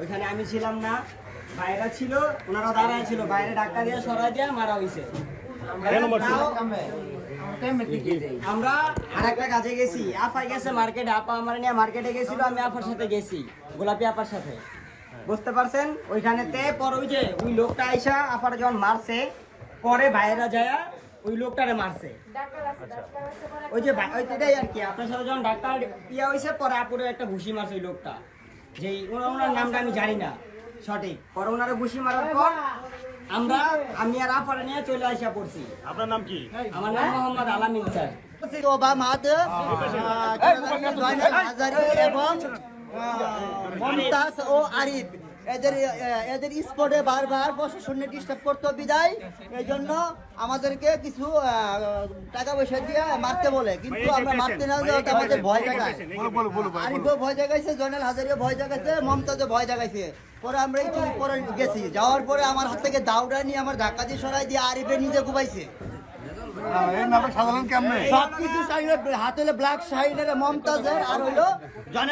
ওইখানে আমি ছিলাম না। বাইরে ছিল ওনারা দাঁড়ায় ছিল। বাইরে ডাক্তার দিয়ে সরাই দিয়ে মারা হয়েছে আমরা আর একটা কাজে গেছি। আপাই গেছে মার্কেটে আপা আমার নিয়ে মার্কেটে গেছিল আমি আপার সাথে গেছি গোলাপি আপার সাথে। বুঝতে পারছেন? ওইখানেতে পর ওই যে ওই লোকটা আইসা আপার যখন মারছে। পরে বাইরে যায় ওই লোকটারে মারছে। ওই যে ভাই- আর কি। আপনার সাথে যখন ডাক্তার ইয়া হয়েছে পরে আপুরে একটা ঘুষি মারছে ওই লোকটা। যেই ওনার নামটা আমি জানি না সঠিক পরে ওনারা ঘুষি মারার পর আমরা আমি আর আপারে নিয়ে চলে আসা পড়ছি আপনার নাম কি আমার নাম মোহাম্মদ আলামিন স্যার ওবা মাহাত এবং মমতাজ ও আরিফ এদের এদের স্পটে বারবার প্রশাসনে ডিস্টার্ব করতো বিদায়। এই জন্য আমাদেরকে কিছু টাকা পয়সা দিয়ে মারতে বলে। কিন্তু আমরা মারতে না আমাদের ভয় জায়গায় আরিফও ভয় জাগাইছে জয়নাল হাজারিও ভয় জাগাইছে মমতাজও ভয় জাগাইছে পরে আমরা এই পরে গেছি। যাওয়ার পরে আমার হাত থেকে দাউডা নিয়ে আমার ধাক্কা দিয়ে সরাই দিয়ে আরিফে নিজে ঘুমাইছে। সাধারণ কেমনে? সবকিছু হাতে হলো ব্ল্যাক সাইডের মমতাজের আর হইল জয়নাল